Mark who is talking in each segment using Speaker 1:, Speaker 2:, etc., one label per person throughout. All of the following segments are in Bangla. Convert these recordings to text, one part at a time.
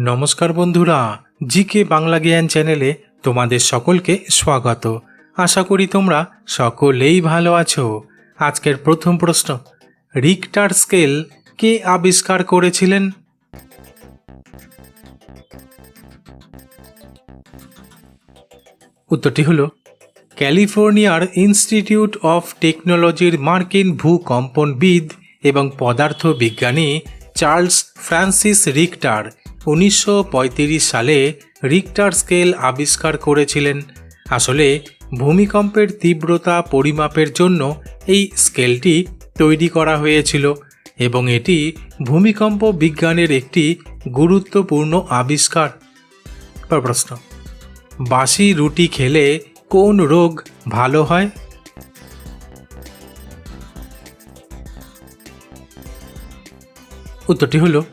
Speaker 1: নমস্কার বন্ধুরা, জিকে বাংলা জ্ঞান চ্যানেলে তোমাদের সকলকে স্বাগত। আশা করি তোমরা সকলেই ভালো আছো। আজকের প্রথম প্রশ্ন রিক্টার স্কেল কে আবিষ্কার করেছিলেন? উত্তরটি হলো, ক্যালিফোর্নিয়ার ইনস্টিটিউট অফ টেকনোলজির মার্কিন ভূকম্পনবিদ এবং পদার্থ বিজ্ঞানী চার্লস ফ্রান্সিস রিক্টার উনিশশো পঁয়ত্রিশ সালে রিক্টার স্কেল আবিষ্কার করেছিলেন। আসলে ভূমিকম্পের তীব্রতা পরিমাপের জন্য এই স্কেলটি তৈরি করা হয়েছিল এবং এটি ভূমিকম্প বিজ্ঞানের একটি গুরুত্বপূর্ণ আবিষ্কার। প্রশ্ন, বাসি রুটি খেলে কোন রোগ ভালো হয়? উত্তরটি হলো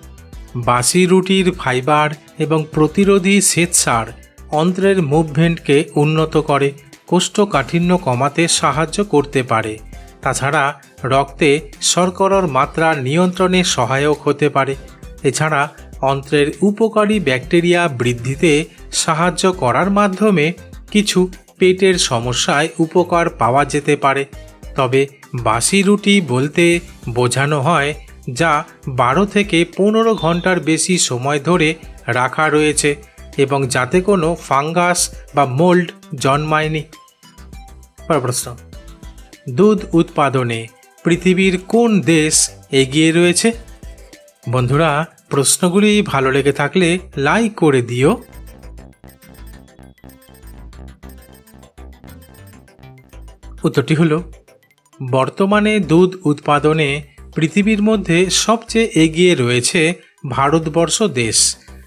Speaker 1: বাসি রুটির ফাইবার এবং প্রতিরোধী শ্বেতসার অন্ত্রের মুভমেন্টকে উন্নত করে, কোষ্ঠকাঠিন্য কমাতে সাহায্য করতে পারে। তাছাড়া রক্তে শর্করার মাত্রা নিয়ন্ত্রণে সহায়ক হতে পারে। এছাড়া অন্ত্রের উপকারী ব্যাকটেরিয়া বৃদ্ধিতে সাহায্য করার মাধ্যমে কিছু পেটের সমস্যায় উপকার পাওয়া যেতে পারে। তবে বাসি রুটি বলতে বোঝানো হয় যা বারো থেকে পনেরো ঘণ্টার বেশি সময় ধরে রাখা রয়েছে এবং যাতে কোনো ফাঙ্গাস বা মোল্ড জন্মায়নি। প্রশ্ন। দুধ উৎপাদনে পৃথিবীর কোন দেশ এগিয়ে রয়েছে? বন্ধুরা, প্রশ্নগুলি ভালো লেগে থাকলে লাইক করে দিও। উত্তরটি হলো, বর্তমানে দুধ উৎপাদনে পৃথিবীর মধ্যে সবচেয়ে এগিয়ে রয়েছে ভারতবর্ষ দেশ,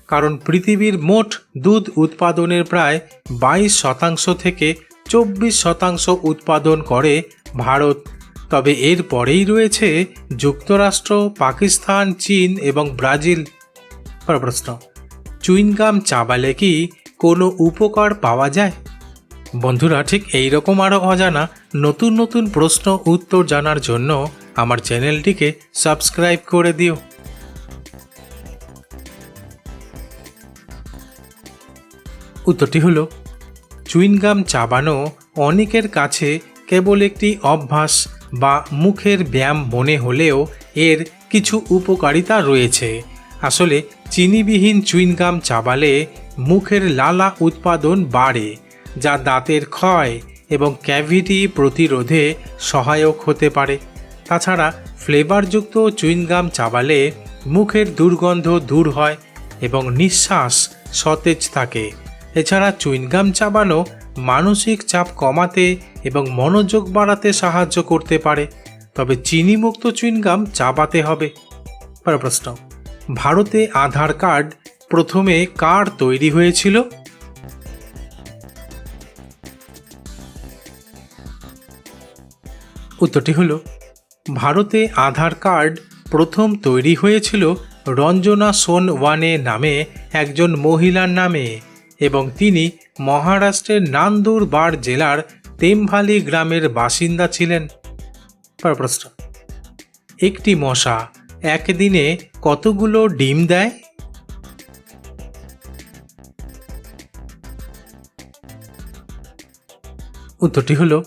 Speaker 1: কারণ পৃথিবীর মোট দুধ উৎপাদনের প্রায় বাইশ শতাংশ থেকে চব্বিশ শতাংশ উৎপাদন করে ভারত। তবে এর পরেই রয়েছে যুক্তরাষ্ট্র, পাকিস্তান, চীন এবং ব্রাজিল। প্রশ্ন, চুইনগাম চাবালে কি কোনো উপকার পাওয়া যায়? বন্ধুরা, ঠিক এই রকম আরও অজানা নতুন নতুন প্রশ্ন উত্তর জানার জন্য আমার চ্যানেলটিকে সাবস্ক্রাইব করে দিও। উত্তরটি হলো, চুইনগাম চাবানো অনেকের কাছে কেবল একটি অভ্যাস বা মুখের ব্যায়াম মনে হলেও এর কিছু উপকারিতা রয়েছে। আসলে, চিনিবিহীন চুইনগাম চাবালে মুখের লালা উৎপাদন বাড়ে, যা দাঁতের ক্ষয় এবং ক্যাভিটি প্রতিরোধে সহায়ক হতে পারে। তাছাড়া ফ্লেভারযুক্ত চুইনগাম চাবালে মুখের দুর্গন্ধ দূর হয় এবং নিঃশ্বাস সতেজ থাকে। এছাড়া চুইনগাম চাবানো মানসিক চাপ কমাতে এবং মনোযোগ বাড়াতে সাহায্য করতে পারে, তবে চিনিমুক্ত চুইনগাম চাবাতে হবে। প্রশ্ন, ভারতে আধার কার্ড প্রথমে কার তৈরি হয়েছিল? উত্তরটি হলো ভারতে আধার কার্ড প্রথম তৈরি হয়েছিল রঞ্জনা সোনওয়ানে নামে একজন মহিলার নামে এবং তিনি মহারাষ্ট্রের নান্দুরবার জেলার তেমভালি গ্রামের বাসিন্দা ছিলেন। একটি মশা একদিনে কতগুলো ডিম দেয়? উত্তরটি হলো,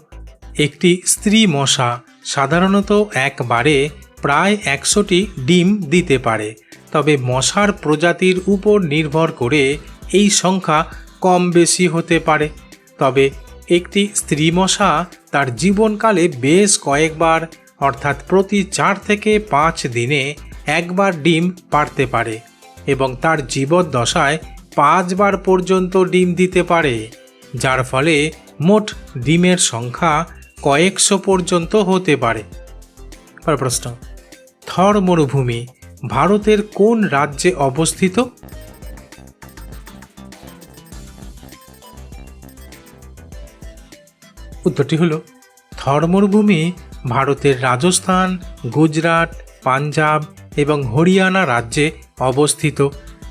Speaker 1: একটি স্ত্রী মশা সাধারণত একবারে প্রায় একশোটি ডিম দিতে পারে। তবে মশার প্রজাতির উপর নির্ভর করে এই সংখ্যা কম বেশি হতে পারে। তবে একটি স্ত্রী মশা তার জীবনকালে বেশ কয়েকবার, অর্থাৎ প্রতি চার থেকে পাঁচ দিনে একবার ডিম পারতে পারে এবং তার জীবদ্দশায় পাঁচবার পর্যন্ত ডিম দিতে পারে, যার ফলে মোট ডিমের সংখ্যা কয়েকশো পর্যন্ত হতে পারে। প্রশ্ন, থর মরুভূমি ভারতের কোন রাজ্যে অবস্থিত? উত্তরটি হলো, থর মরুভূমি ভারতের রাজস্থান, গুজরাট, পাঞ্জাব এবং হরিয়ানা রাজ্যে অবস্থিত।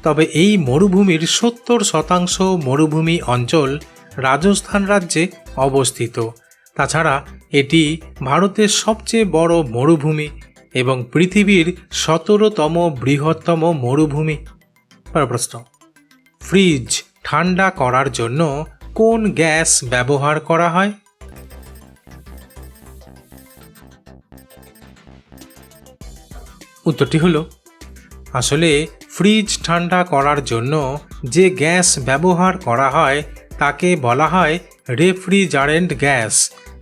Speaker 1: তবে এই মরুভূমির সত্তর শতাংশ মরুভূমি অঞ্চল রাজস্থান রাজ্যে অবস্থিত। তাছাড়া এটি ভারতের সবচেয়ে বড় মরুভূমি এবং পৃথিবীর সতেরোতম বৃহত্তম মরুভূমি। প্রশ্ন ফ্রিজ ঠান্ডা করার জন্য কোন গ্যাস ব্যবহার করা হয়? উত্তরটি হলো, আসলে ফ্রিজ ঠান্ডা করার জন্য যে গ্যাস ব্যবহার করা হয় তাকে বলা হয় রেফ্রিজারেন্ট গ্যাস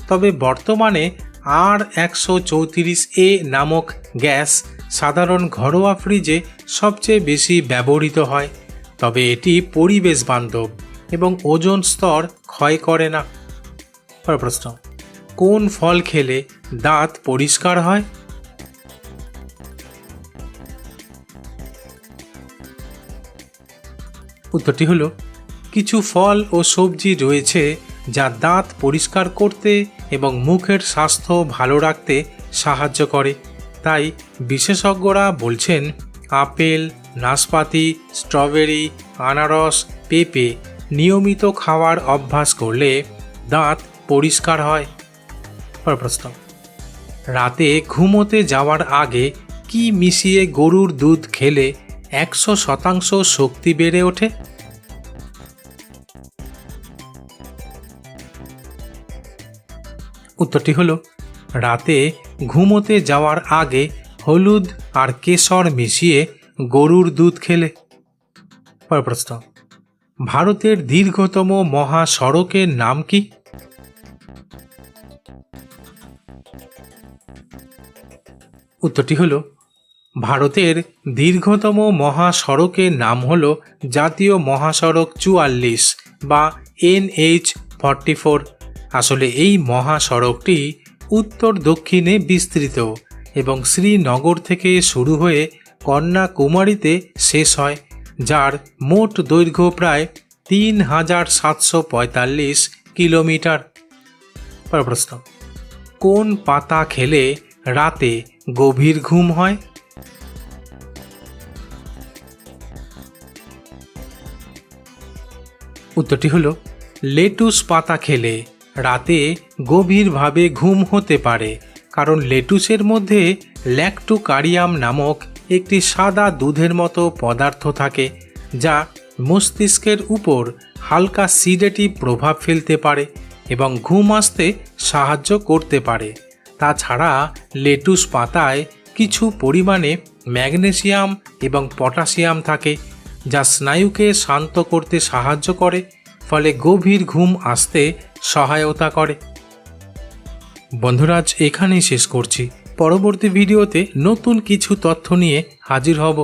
Speaker 1: তবে বর্তমানে আর একশো চৌত্রিশ এ নামক গ্যাস সাধারণ ঘরোয়া ফ্রিজে সবচেয়ে বেশি ব্যবহৃত হয়। তবে এটি পরিবেশ বান্ধব এবং ওজন স্তর ক্ষয় করে না। প্রশ্ন, কোন ফল খেলে দাঁত পরিষ্কার হয়? উত্তরটি হলো, কিছু ফল ও সবজি রয়েছে যা দাঁত পরিষ্কার করতে এবং মুখের স্বাস্থ্য ভালো রাখতে সাহায্য করে। তাই বিশেষজ্ঞরা বলছেন, আপেল, নাশপাতি, স্ট্রবেরি, আনারস, পেঁপে নিয়মিত খাওয়ার অভ্যাস করলে দাঁত পরিষ্কার হয়। রাতে ঘুমোতে যাওয়ার আগে কি মিশিয়ে গরুর দুধ খেলে একশো শতাংশ শক্তি বেড়ে ওঠে? উত্তরটি হলো, রাতে ঘুমোতে যাওয়ার আগে হলুদ আর কেশর মিশিয়ে গরুর দুধ খেলে। প্রশ্ন, ভারতের দীর্ঘতম মহাসড়কের নাম কি? উত্তরটি হল, ভারতের দীর্ঘতম মহাসড়কের নাম হল জাতীয় মহাসড়ক চুয়াল্লিশ বা এনএইচ ফর্টি ফোর। আসলে এই মহাসড়কটি উত্তর দক্ষিণে বিস্তৃত এবং শ্রীনগর থেকে শুরু হয়ে কন্যাকুমারীতে শেষ হয়, যার মোট দৈর্ঘ্য প্রায় তিন হাজার সাতশো পঁয়তাল্লিশ কিলোমিটার। প্রশ্ন, কোন পাতা খেলে রাতে গভীর ঘুম হয়? উত্তরটি হলো, লেটুস পাতা খেলে রাতে গভীরভাবে ঘুম হতে পারে, কারণ লেটুসের মধ্যে ল্যাকটোকারিয়াম নামক একটি সাদা দুধের মতো পদার্থ থাকে, যা মস্তিষ্কের উপর হালকা সিডেটিভ প্রভাব ফেলতে পারে এবং ঘুম আসতে সাহায্য করতে পারে। তাছাড়া লেটুস পাতায় কিছু পরিমাণে ম্যাগনেসিয়াম এবং পটাশিয়াম থাকে, যা স্নায়ুকে শান্ত করতে সাহায্য করে ফলে গভীর ঘুম আসতে সহায়তা করে। বন্ধুরাজ এখানেই শেষ করছি। পরবর্তী ভিডিওতে নতুন কিছু তথ্য নিয়ে হাজির হব।